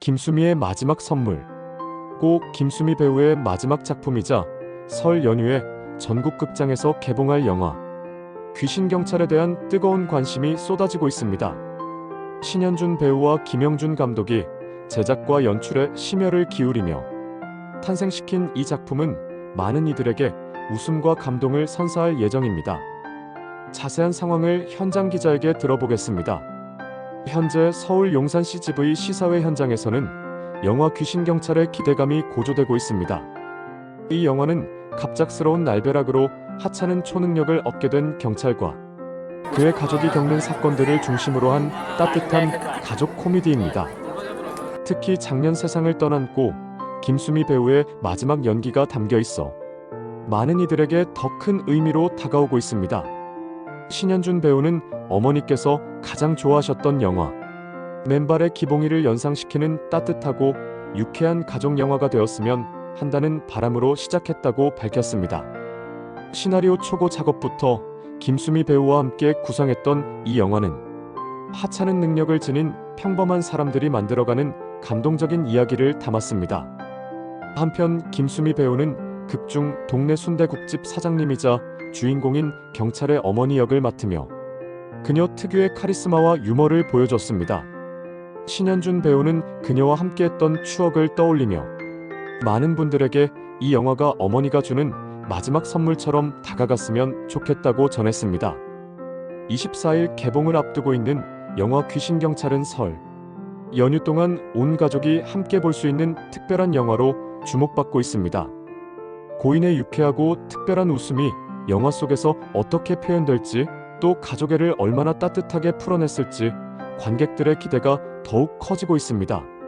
김수미의 마지막 선물. 꼭 김수미 배우의 마지막 작품이자 설 연휴에 전국 극장에서 개봉할 영화. 귀신 경찰에 대한 뜨거운 관심이 쏟아지고 있습니다. 신현준 배우와 김영준 감독이 제작과 연출에 심혈을 기울이며 탄생시킨 이 작품은 많은 이들에게 웃음과 감동을 선사할 예정입니다. 자세한 상황을 현장 기자에게 들어보겠습니다. 현재 서울 용산 CGV 시사회 현장에서는 영화 귀신 경찰의 기대감이 고조되고 있습니다. 이 영화는 갑작스러운 날벼락으로 하찮은 초능력을 얻게 된 경찰과 그의 가족이 겪는 사건들을 중심으로 한 따뜻한 가족 코미디입니다. 특히 작년 세상을 떠난 고 김수미 배우의 마지막 연기가 담겨 있어 많은 이들에게 더 큰 의미로 다가오고 있습니다. 신현준 배우는 어머니께서 가장 좋아하셨던 영화 맨발의 기봉이를 연상시키는 따뜻하고 유쾌한 가족 영화가 되었으면 한다는 바람으로 시작했다고 밝혔습니다. 시나리오 초고 작업부터 김수미 배우와 함께 구성했던 이 영화는 하찮은 능력을 지닌 평범한 사람들이 만들어가는 감동적인 이야기를 담았습니다. 한편 김수미 배우는 극중 동네 순대국집 사장님이자 주인공인 경찰의 어머니 역을 맡으며 그녀 특유의 카리스마와 유머를 보여줬습니다. 신현준 배우는 그녀와 함께했던 추억을 떠올리며 많은 분들에게 이 영화가 어머니가 주는 마지막 선물처럼 다가갔으면 좋겠다고 전했습니다. 24일 개봉을 앞두고 있는 영화 귀신경찰은 설 연휴 동안 온 가족이 함께 볼 수 있는 특별한 영화로 주목받고 있습니다. 고인의 유쾌하고 특별한 웃음이 영화 속에서 어떻게 표현될지 또 가족애를 얼마나 따뜻하게 풀어냈을지 관객들의 기대가 더욱 커지고 있습니다.